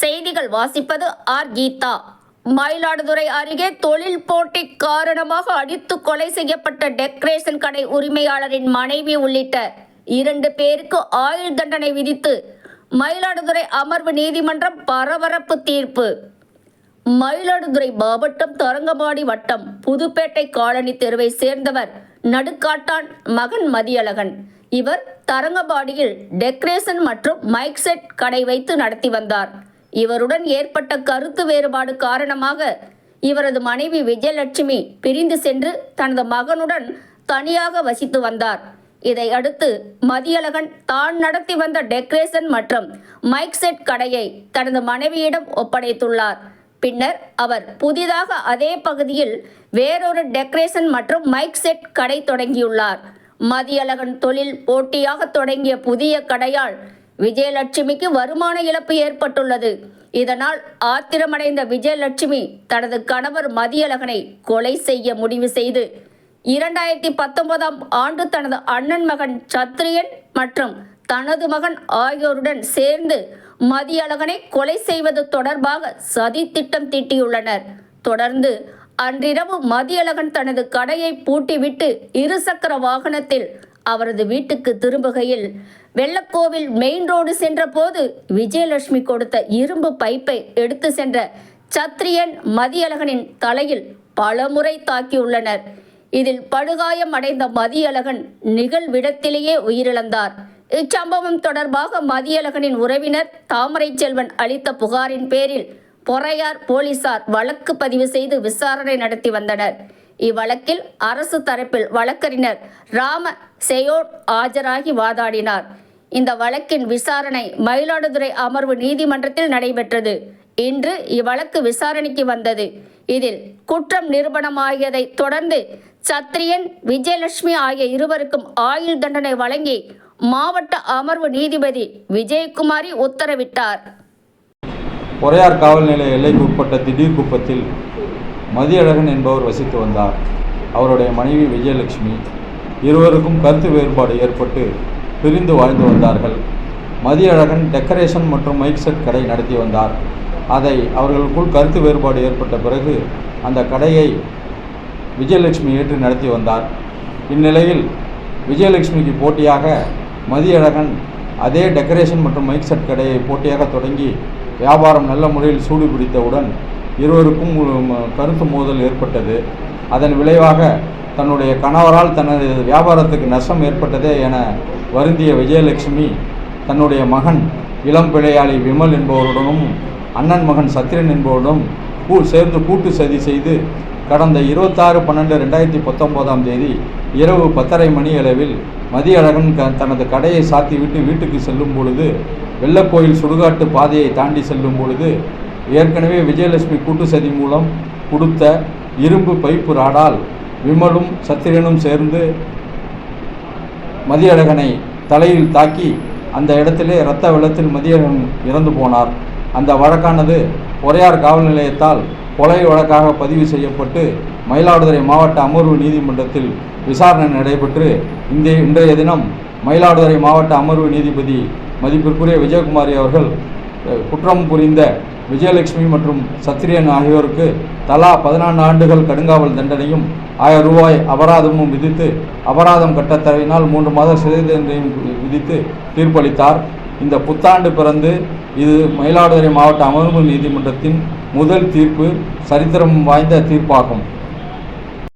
செய்திகள் வாசிப்பது ஆர் கீதா. மயிலாடுதுறை அருகே தொழில் போட்டி காரணமாக அடித்து கொலை செய்யப்பட்ட டெக்கரேஷன் கடை உரிமையாளரின் மனைவி உள்ளிட்ட இரண்டு பேருக்கு ஆயுள் தண்டனை விதித்து மயிலாடுதுறை அமர்வு நீதிமன்றம் பரபரப்பு தீர்ப்பு. மயிலாடுதுறை மாவட்டம் தரங்கம்பாடி வட்டம் புதுப்பேட்டை காலனி தெருவை சேர்ந்தவர் நடுக்காட்டான் மகன் மதியழகன். இவர் தரங்கம்பாடியில் டெக்கரேஷன் மற்றும் மைக் செட் கடை வைத்து நடத்தி வந்தார். இவருடன் ஏற்பட்ட கருத்து வேறுபாடு காரணமாக இவரது மனைவி விஜயலட்சுமி பிரிந்து சென்று தனது மகனுடன் தனியாக வசித்து வந்தார். இதை அடுத்து மதியழகன் தான் நடத்தி வந்த டெக்ரேஷன் மற்றும் மைக் செட் கடையை தனது மனைவியிடம் ஒப்படைத்துள்ளார். பின்னர் அவர் புதிதாக அதே பகுதியில் வேறொரு டெக்ரேஷன் மற்றும் மைக் செட் கடை தொடங்கியுள்ளார். மதியழகன் தொழில் போட்டியாக தொடங்கிய புதிய கடையால் விஜயலட்சுமிக்கு வருமான இழப்பு ஏற்பட்டுள்ளது. இதனால் ஆத்திரமடைந்த விஜயலட்சுமி தனது கணவர் மதியழகனை கொலை செய்ய முடிவு செய்து இரண்டாயிரத்தி பத்தொன்பதாம் ஆண்டு தனது அண்ணன் மகன் சத்ரியன் மற்றும் தனது மகன் ஆகியோருடன் சேர்ந்து மதியழகனை கொலை செய்வது தொடர்பாக சதி திட்டம் தீட்டியுள்ளனர். தொடர்ந்து அன்றிரவு மதியழகன் தனது கடையை பூட்டிவிட்டு இருசக்கர வாகனத்தில் அவரது வீட்டுக்கு திரும்புகையில் வெள்ளக்கோவில் மெயின் ரோடு சென்றபோது விஜயலட்சுமி கொடுத்த இரும்பு பைப்பை எடுத்து சென்ற சத்ரியன் மதியழகனின் தலையில் பலமுறை தாக்கியுள்ளனர். இதில் படுகாயம் அடைந்த மதியழகன் நிகழ்விடத்திலேயே உயிரிழந்தார். இச்சம்பவம் தொடர்பாக மதியழகனின் உறவினர் தாமரை செல்வன் அளித்த புகாரின் பேரில் பொறையார் போலீசார் வழக்கு பதிவு செய்து விசாரணை நடத்தி வந்தனர். இவ்வழக்கில் அரசு தரப்பில் வழக்கறிஞர் ராம செயோட் ஆஜராகி வாதாடினார். இந்த வழக்கின் விசாரணை மயிலாடுதுறை அமர்வு நீதிமன்றத்தில் நடைபெற்றது. இன்று இவ்வழக்கு விசாரணைக்கு வந்தது. இதில் குற்றம் நிரூபணமாகியதை தொடர்ந்து சத்ரியன் விஜயலட்சுமி ஆகிய இருவருக்கும் ஆயுள் தண்டனை வழங்கி மாவட்ட அமர்வு நீதிபதி விஜயகுமாரி உத்தரவிட்டார். பொறையார் காவல் நிலைய எல்லைக்கு உட்பட்ட திடீர் குப்பத்தில் மதியழகன் என்பவர் வசித்து வந்தார். அவருடைய மனைவி விஜயலட்சுமி இருவருக்கும் கருத்து வேறுபாடு ஏற்பட்டு பிரிந்து வாழ்ந்து வந்தார்கள். மதியழகன் டெக்கரேஷன் மற்றும் மைக் செட் கடை நடத்தி வந்தார். அதை அவர்களுக்குள் கருத்து வேறுபாடு ஏற்பட்ட பிறகு அந்த கடையை விஜயலட்சுமி ஏற்று நடத்தி வந்தார். இந்நிலையில் விஜயலட்சுமிக்கு போட்டியாக மதியழகன் அதே டெக்கரேஷன் மற்றும் மைக் செட் கடையை போட்டியாக தொடங்கி வியாபாரம் நல்ல முறையில் சூடு பிடித்தவுடன் இருவருக்கும் ஒரு கருத்து மோதல் ஏற்பட்டது. அதன் விளைவாக தன்னுடைய கணவரால் தனது வியாபாரத்துக்கு நஷ்டம் ஏற்பட்டதே என வருந்திய விஜயலட்சுமி தன்னுடைய மகன் இளம் பிழையாளி விமல் என்பவருடனும் அண்ணன் மகன் சத்திரன் என்பவருடன் கூ சேர்ந்து கூட்டு சதி செய்து கடந்த இருபத்தாறு பன்னெண்டு ரெண்டாயிரத்தி பத்தொம்போதாம் தேதி இரவு பத்தரை மணி அளவில் மதியழகன் க தனது கடையை சாத்திவிட்டு வீட்டுக்கு செல்லும் பொழுது வெள்ளக்கோயில் சுடுகாட்டு பாதையை தாண்டி செல்லும் பொழுது ஏற்கனவே விஜயலட்சுமி கூட்டு சதி மூலம் கொடுத்த இரும்பு பைப்பு ராடால் விமலும் சத்திரியனும் சேர்ந்து மதியழகனை தலையில் தாக்கி அந்த இடத்திலே இரத்த வெள்ளத்தில் மதியழகன் இறந்து போனார். அந்த வழக்கானது பொறையார் காவல் நிலையத்தால் கொலை வழக்காக பதிவு செய்யப்பட்டு மயிலாடுதுறை மாவட்ட அமர்வு நீதிமன்றத்தில் விசாரணை நடைபெற்று இந்த இன்றைய தினம் மயிலாடுதுறை மாவட்ட அமர்வு நீதிபதி மதிப்பிற்குரிய விஜயகுமாரி அவர்கள் குற்றம் புரிந்த விஜயலட்சுமி மற்றும் சத்திரியன் ஆகியோருக்கு தலா பதினான்கு ஆண்டுகள் கடுங்காவல் தண்டனையும் ஆயிரம் ரூபாய் அபராதமும் விதித்து அபராதம் கட்ட தவறினால் மூன்று மாத சிறை தண்டனையும் விதித்து தீர்ப்பளித்தார். இந்த புத்தாண்டு பிறந்து இது மயிலாடுதுறை மாவட்ட அமர்வு நீதிமன்றத்தின் முதல் தீர்ப்பு சரித்திரம் வாய்ந்த தீர்ப்பாகும்.